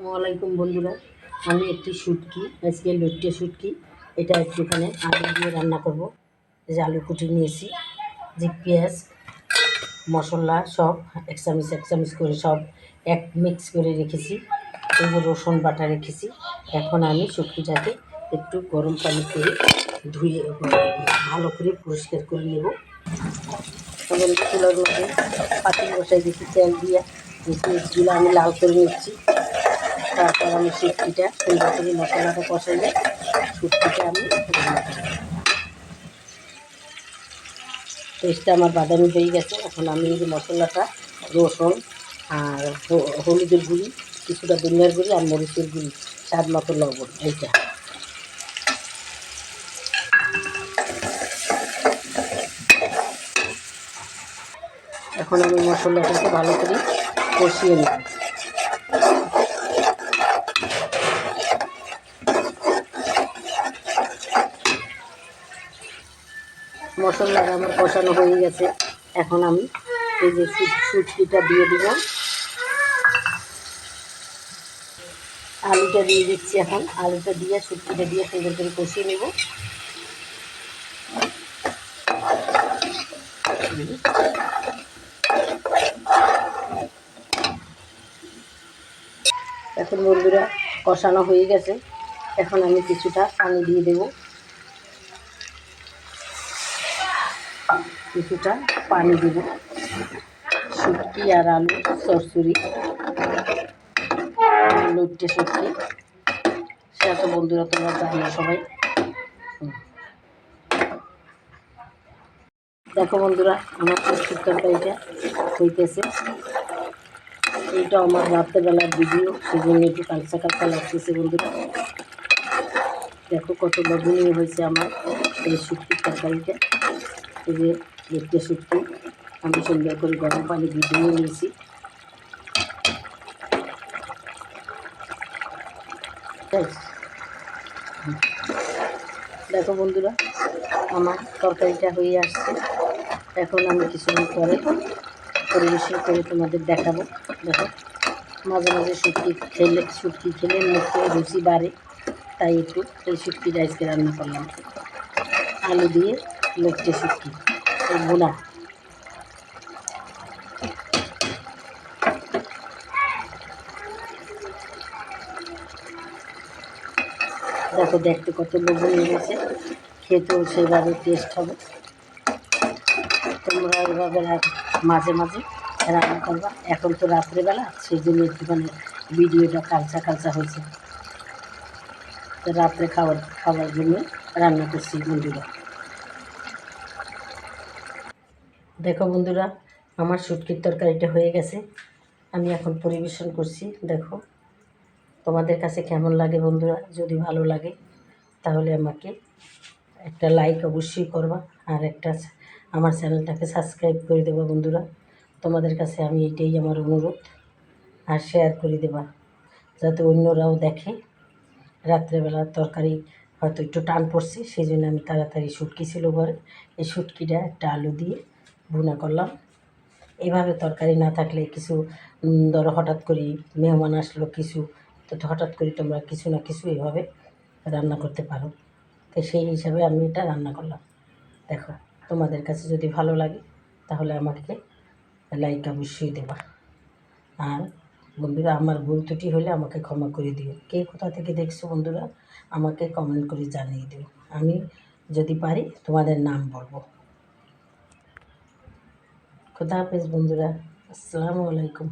আসসালামাইকুম বন্ধুরা, আমি একটি শুটকি, আজকে লুট্টে শুটকি। এটা একটুখানি আলু দিয়ে রান্না করব। যে আলু কুটি নিয়েছি, যে পেঁয়াজ, মশলা সব, এক চামচ এক চামচ করে সব এক মিক্স করে রেখেছি যে রসুন বাটা রেখেছি। এখন আমি শুটকিটাকে একটু গরম পানি করে ধুয়ে, ভালো করে পরিষ্কার করে নেব। এবং চুলার মধ্যে পাতি বসাই দিচ্ছি তেল দিয়ে পেঁয়াজগুলো আমি লাল করে নিচ্ছি। তারপর আমি শুটকিটা সুন্দর করে মশলাটা কষাইলে শুটকিটা আমি টেস্টটা আমার বাদামি হয়ে গেছে। এখন আমি এই যে মশলাটা, রসুন আর হলুদের গুঁড়ি, কিছুটা ধনিয়ার গুঁড়ি আর মরিচের গুঁড়ি, স্বাদ মতো লবণ, এইটা। এখন আমি মশলাটাকে ভালো করে কষিয়ে নেব মশলাটা আমার কষানো হয়ে গেছে। এখন আমি এই যে সুট- সুটকিটা দিয়ে দিব আলুটা দিয়ে দিচ্ছি এখন। আলুটা দিয়ে, সুটকিটা দিয়ে সুন্দর করে কষিয়ে নেব। এখন বন্ধুরা, কষানো হয়ে গেছে। এখন আমি কিছুটা পানি দিয়ে দেবো। কিছুটা পানি দেব। শুটকি আর আলু সরসরি লুটে শুটকি। সেটা তো বন্ধুরা, তোমরা জানো সবাই। দেখো বন্ধুরা, আমার শুটকির তরকারিটা হইতেছে। এইটা আমার রাত্রেবেলার ভিডিও সেই জন্য একটু কালচা কালচা লাগতেছে বন্ধুরা। দেখো কত লবণীয় হয়েছে আমার এই শুটকির তরকারিটা। এই যে দেখতে শুটকি আমি সুন্দর করে গরম পানি ভিজিয়ে নিয়েছি ব্যাস। হুম। দেখো বন্ধুরা, আমার তরকারিটা হয়ে আসছে এখন আমি কিছুদিন পরে পরিবেশন করে তোমাদের দেখাবো দেখো, মাঝে মাঝে শুটকি খেলে শুটকি খেলে মুখে রুচি বাড়ে, তাই একটু এই শুটকিটা আজকে রান্না করলাম আলু দিয়ে লোকটে শুটকি এই বোনা দেখো দেখতে কত লোভনীয় হয়েছে খেতেও সেভাবে টেস্ট হবে। তোমরা এভাবে মাঝে মাঝে রান্না করবা। এখন তো রাত্রেবেলা সেই জন্য একটুখানি ভিডিওটা কালচা কালচা হয়েছে। তো রাত্রে খাবার খাবার জন্য রান্না করছি বন্ধুরা। দেখো বন্ধুরা, আমার শুটকির তরকারিটা হয়ে গেছে। আমি এখন পরিবেশন করছি, দেখো। তোমাদের কাছে কেমন লাগে বন্ধুরা? যদি ভালো লাগে, তাহলে আমাকে একটা লাইক অবশ্যই করবা, আর একটা আমার চ্যানেলটাকে সাবস্ক্রাইব করে দেবা বন্ধুরা। তোমাদের কাছে আমি এটাই আমার অনুরোধ, আর শেয়ার করে দেবা, যাতে অন্যরাও দেখে। রাত্রেবেলা তরকারি হয়তো একটু টান পড়ছে সেই জন্য আমি তাড়াতাড়ি শুটকি ছিল ঘরে। এই শুটকিটা একটা আলু দিয়ে ভুনা করলাম। এভাবে তরকারি না থাকলে কিছু ধরো হঠাৎ করে মেহমান আসলো কিছু, তো হঠাৎ করে তোমরা কিছু না কিছু এভাবে রান্না করতে পারো। তো সেই হিসাবে আমি এটা রান্না করলাম। দেখো, তোমাদের কাছে যদি ভালো লাগে, তাহলে আমাকে লাইক অবশ্যই দেবা। আর বন্ধুরা, আমার ভুল ত্রুটি হলে আমাকে ক্ষমা করে দিও। কে কোথা থেকে দেখছ বন্ধুরা, আমাকে কমেন্ট করে জানিয়ে দিও। আমি যদি পারি, তোমাদের নাম বলব। খুদা বন্ধুরা। আসসালামু আলাইকুম।